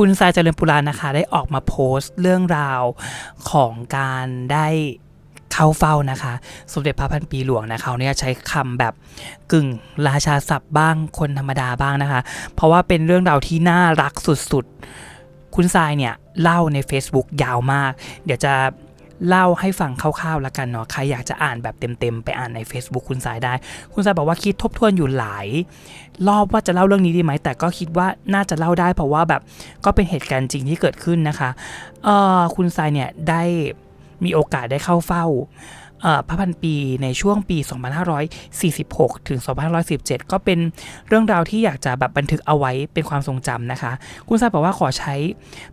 คุณสายเจริญปุรานะคะ ได้ออกมาโพสต์เรื่องราวของการได้เข้าเฝ้านะคะ สมเด็จพระพันปีหลวงนะคะเขาเนี่ยใช้คำแบบกึ่งราชาศัพท์บ้างคนธรรมดาบ้างนะคะ เพราะว่าเป็นเรื่องราวที่น่ารักสุดๆ คุณทรายเนี่ยเล่าใน Facebook ยาวมาก เดี๋ยวจะ เล่าให้ฟังคร่าวๆแล้วกันเนาะใครอยากจะอ่านแบบเต็มๆ ไปอ่านใน Facebook คุณสายได้ คุณสายบอกว่าคิดทบทวนอยู่หลาย รอบว่าจะเล่าเรื่องนี้ดีไหม แต่ก็คิดว่าน่าจะเล่าได้เพราะว่าแบบก็เป็นเหตุการณ์จริงที่เกิดขึ้นนะคะเออคุณสายเนี่ยได้มีโอกาสได้เข้าเฝ้า พระพันปีในช่วงปี 2546 ถึง 2517 ก็เป็นเรื่องราวที่อยากจะแบบบันทึกเอาไว้เป็นความทรงจำนะคะ คุณทรายบอกว่าขอใช้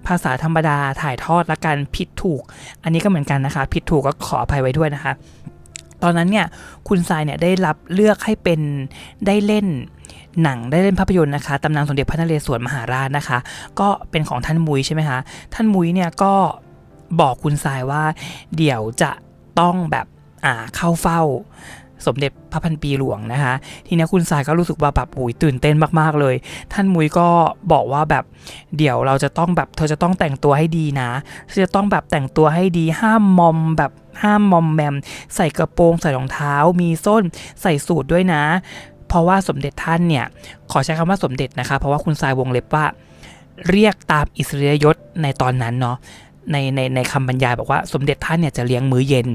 ภาษาธรรมดาถ่ายทอดละกันผิดถูก อันนี้ก็เหมือนกันนะคะ ผิดถูกก็ขออภัยไว้ด้วยนะคะ ตอนนั้นเนี่ยคุณทรายเนี่ยได้รับเลือกให้เป็นได้เล่นหนังได้เล่นภาพยนตร์นะคะตำนานสมเด็จพระนเรศวรมหาราชนะคะ ก็เป็นของท่านมุยใช่ไหมคะท่านมุยเนี่ยก็บอกคุณทรายว่าเดี๋ยวจะต้องแบบ เข้าเฝ้า สมเด็จพระพันปีหลวงนะคะ ทีนี้คุณทรายก็รู้สึกว่าแบบโอ้ยตื่นเต้นมากๆเลย ท่านมุยก็บอกว่าแบบเดี๋ยวเราจะต้องแบบเธอจะต้องแต่งตัวให้ดีนะจะต้องแบบแต่งตัวให้ดีห้ามมอมแบบห้ามมอมแมม ใส่กระโปรงใส่รองเท้า มีส้นใส่สูทด้วยนะ เพราะว่าสมเด็จท่านเนี่ยขอใช้คำว่าสมเด็จนะคะ เพราะว่าคุณทรายวงเล็บว่าเรียกตามอิสริยยศในตอนนั้นเนาะ ในในในคำบรรยายบอกว่าสมเด็จท่านเนี่ยจะเลี้ยงมื้อเย็น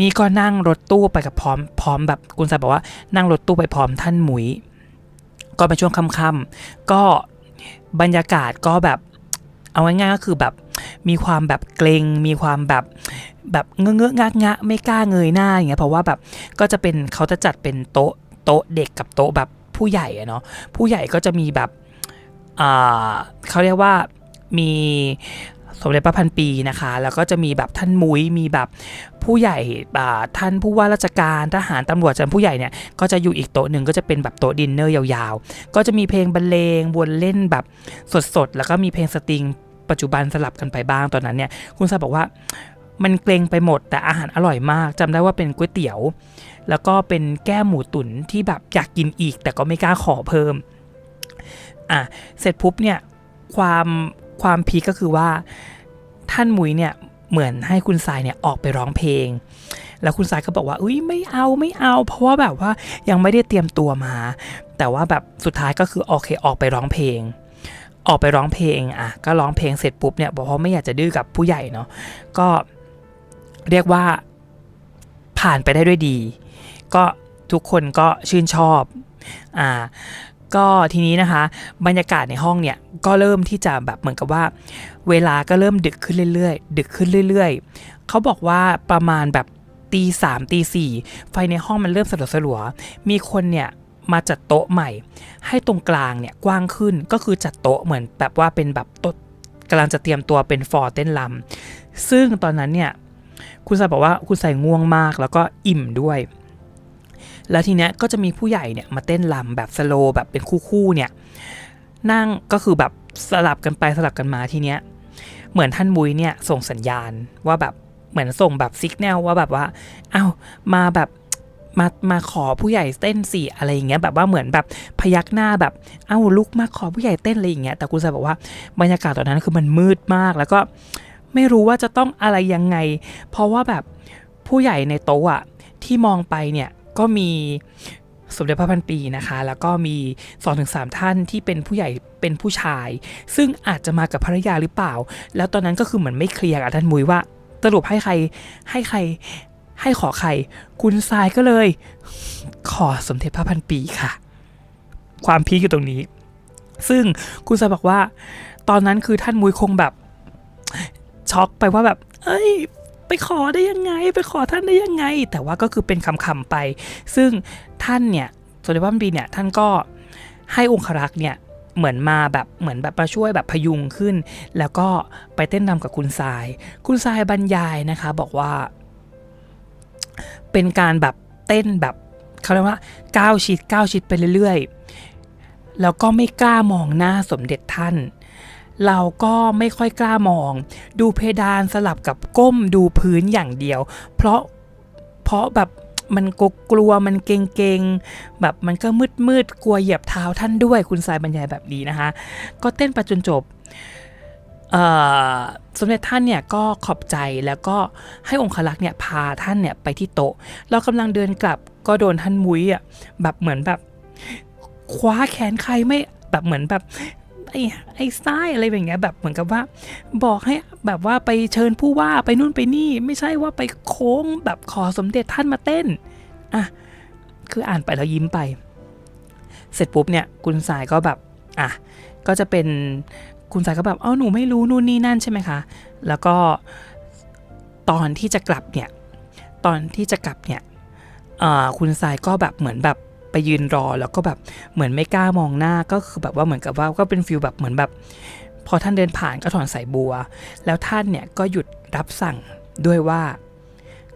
นี่ก็นั่งรถตู้ไปกับพร้อมพร้อมแบบคุณทรายบอกว่านั่งรถตู้ไปพร้อมท่านหมุย ก็เป็นช่วงค่ำๆก็บรรยากาศก็แบบเอาง่ายๆก็คือแบบมีความแบบเกรงมีความแบบแบบเงอะเงอะงะงะไม่กล้าเงยหน้าอย่างเงี้ยเพราะว่าแบบก็จะเป็นเขาจะจัดเป็นโต๊ะโต๊ะเด็กกับโต๊ะแบบผู้ใหญ่อะเนาะผู้ใหญ่ก็จะมีแบบเขาเรียกว่ามี สมเด็จพระพันปีนะคะ แล้วก็จะมีแบบท่านมุ้ยมีแบบผู้ใหญ่ท่านผู้ว่าราชการทหารตำรวจจำผู้ใหญ่เนี่ยก็จะอยู่อีกโต๊ะหนึ่งก็จะเป็นแบบโต๊ะดินเนอร์ยาวๆ ก็จะมีเพลงบรรเลงวนเล่นแบบสดๆ แล้วก็มีเพลงสตริงปัจจุบันสลับกันไปบ้างตอนนั้นเนี่ยคุณทราบอกว่ามันเกรงไปหมดแต่อาหารอร่อยมากจำได้ว่าเป็นก๋วยเตี๋ยว แล้วก็เป็นแก้หมูตุ๋นที่แบบอยากกินอีก แต่ก็ไม่กล้าขอเพิ่มอะเสร็จปุ๊บเนี่ยความ ความพีคก็คือว่าท่านมุ้ยเนี่ยเหมือนให้คุณทรายเนี่ยออกไปร้องเพลง แล้วคุณทรายก็บอกว่าอุ้ยไม่เอาไม่เอา เพราะว่าแบบว่ายังไม่ได้เตรียมตัวมา แต่ว่าแบบสุดท้ายก็คือโอเคออกไปร้องเพลง ออกไปร้องเพลงอะก็ร้องเพลงเสร็จปุ๊บเนี่ยบอกว่าไม่อยากจะดื้อกับผู้ใหญ่เนาะก็เรียกว่าผ่านไปได้ด้วยดี ก็ทุกคนก็ชื่นชอบอ่า ก็ทีนี้นะคะ บรรยากาศในห้องเนี่ยก็เริ่มที่จะแบบเหมือนกับว่า เวลาก็เริ่มดึกขึ้นเรื่อยๆ ดึกขึ้นเรื่อยๆ เขาบอกว่าประมาณแบบตีสามตีสี่ไฟในห้องมันเริ่มสลัวสลัวๆมีคนเนี่ยมาจัดโต๊ะใหม่ ให้ตรงกลางเนี่ยกว้างขึ้นก็คือจัดโต๊ะเหมือนแบบว่าเป็นแบบโต๊ะกำลังจะเตรียมตัวเป็นฟอร์เต้นลำซึ่งตอนนั้นเนี่ยคุณสายบอกว่าคุณใส่ง่วงมากแล้วก็อิ่มด้วย แล้วทีเนี้ยก็จะมีผู้ใหญ่เนี่ยมาเต้นลำแบบสโลว์แบบเป็นคู่ๆเนี่ยนั่งก็คือแบบสลับกันไปสลับกันมาทีเนี้ยเหมือนท่านมุ้ยเนี่ยส่งสัญญาณว่าแบบเหมือนส่งแบบซิกแนลว่าแบบว่าอ้าวมาแบบมามาขอผู้ใหญ่เต้นสิอะไรอย่างเงี้ยแบบว่าเหมือนแบบพยักหน้าแบบเอ้าลุกมาขอผู้ใหญ่เต้นอะไรอย่างเงี้ยแต่คุณสายบอกว่าบรรยากาศตอนนั้นคือมันมืดมากแล้วก็ไม่รู้ว่าจะต้องอะไรยังไง เพราะว่าแบบผู้ใหญ่ในโต๊ะอะที่มองไปเนี่ย ก็มีสมเด็จพระพันปีนะคะ แล้วก็มี2อถึงสท่านที่เป็นผู้ใหญ่เป็นผู้ชาย ซึ่งอาจจะมากับภรรยาหรือเปล่า แล้วตอนนั้นก็คือเหมือนไม่เคลียร์กับท่านมุยว่าสรุปให้ใครให้ใครให้ขอใคร คุณทรายก็เลย ขอสมเด็จพระพันปีค่ะ ความพีคอยู่ตรงนี้ ซึ่งคุณทรายบอกว่า ตอนนั้นคือท่านมุยคงแบบช็อกไปว่าแบบ เอ้ย ไปขอได้ยังไง ไปขอท่านได้ยังไง แต่ว่าก็คือเป็นคำๆไป ซึ่งท่านเนี่ยสมเด็จพระพันปีเนี่ยท่านก็ให้องครักษ์เนี่ยเหมือนมาแบบเหมือนแบบมาช่วยแบบพยุงขึ้น แล้วก็ไปเต้นรำกับคุณทราย คุณทรายบรรยายนะคะบอกว่า เป็นการแบบเต้นแบบเขาเรียกว่าก้าวชิดก้าวชิดไปเรื่อยๆ แล้วก็ไม่กล้ามองหน้าสมเด็จท่าน เราก็ไม่ค่อยกล้ามอง ดูเพดานสลับกับก้มดูพื้นอย่างเดียว เพราะเพราะแบบมันกกลัวมันเกรงๆแบบมันก็มืดมืดๆกลัวเหยียบเท้าท่านด้วยคุณทรายบรรยายแบบนี้นะคะ ก็เต้นไปจนจบสมเด็จท่านเนี่ยก็ขอบใจแล้วก็ให้องครักษ์เนี่ยพาท่านเนี่ยไปที่โต๊ะ เรากำลังเดินกลับก็โดนท่านมุ้ยอะแบบเหมือนแบบคว้าแขนใครไม่แบบเหมือนแบบ ไอ้ไอ้ซ้ายอะไรแบบเงี้ยแบบเหมือนกับว่า บอกให้แบบว่าไปเชิญผู้ว่าไปนู่นไปนี่ ไม่ใช่ว่าไปโค้งแบบขอสมเด็จท่านมาเต้นอะคืออ่านไปแล้วยิ้มไป เสร็จปุ๊บเนี่ยคุณสายก็แบบอะก็จะเป็นคุณสายก็แบบเอ้าหนูไม่รู้นู่นนี่นั่นใช่ไหมคะ แล้วก็ตอนที่จะกลับเนี่ยตอนที่จะกลับเนี่ยคุณสายก็แบบเหมือนแบบ ไปยืนรอแล้วก็แบบเหมือนไม่กล้ามองหน้าก็คือแบบว่าเหมือนกับว่าก็เป็นฟิลแบบเหมือนแบบ พอท่านเดินผ่านก็ถอนสายบัว แล้วท่านเนี่ยก็หยุดรับสั่งด้วยว่า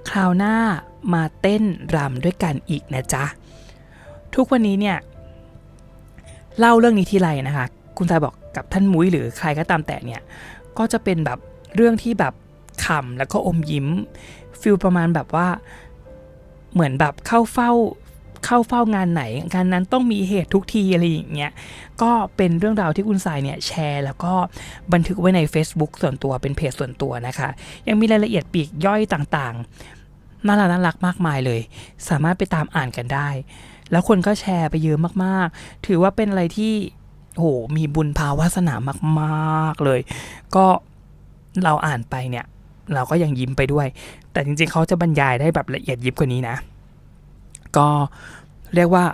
คราวหน้ามาเต้นรำด้วยกันอีกนะจ๊ะ ทุกวันนี้เนี่ยเล่าเรื่องนี้ทีไรนะคะ คุณทายบอกกับท่านมุ้ยหรือใครก็ตามแต่เนี่ยก็จะเป็นแบบเรื่องที่แบบขำแล้วก็อมยิ้มฟิลประมาณแบบว่า เหมือนแบบเข้าเฝ้า เข้าเฝ้างานไหน งานนั้นต้องมีเหตุทุกทีอะไรอย่างเงี้ยก็เป็นเรื่องราวที่คุณสายเนี่ยแชร์แล้วก็บันทึกไว้ใน Facebook ส่วนตัวเป็นเพจส่วนตัวนะคะ ยังมีรายละเอียดปีกย่อยต่างๆน่ารักน่ารักมากมายเลย สามารถไปตามอ่านกันได้ แล้วคนก็แชร์ไปเยอะมากๆ ถือว่าเป็นอะไรที่โหมีบุญภาวาสนามาก ๆเลย ก็เราอ่านไปเนี่ย เราก็ยังยิ้มไปด้วย แต่จริงๆเขาจะบรรยายได้แบบละเอียดยิบกว่านี้นะ ก็เรียกว่า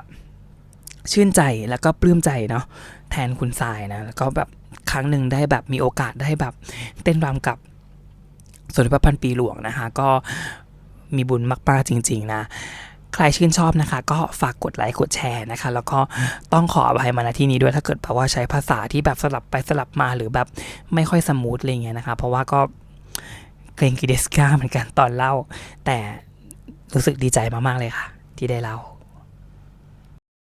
ชื่นใจแล้วก็ปลื้มใจเนาะแทนคุณทรายนะแล้วก็แบบครั้งหนึ่งได้แบบมีโอกาสได้แบบ เต้นรำกับสมเด็จพระพันปีหลวงนะคะ ก็มีบุญมากๆจริง ๆ นะใครชื่นชอบนะคะ ก็ฝากกดไลค์กดแชร์นะคะ แล้วก็ต้องขออภัยมาณที่นี้ด้วยถ้าเกิดแบบว่าใช้ภาษาที่แบบสลับไปสลับมาหรือแบบไม่ค่อยสมูทอะไรเงี้ยนะคะ เพราะว่าก็เกรงกิเดสกาเหมือนกันตอนเล่า แต่รู้สึกดีใจมากๆเลยค่ะ ที่ได้เล่า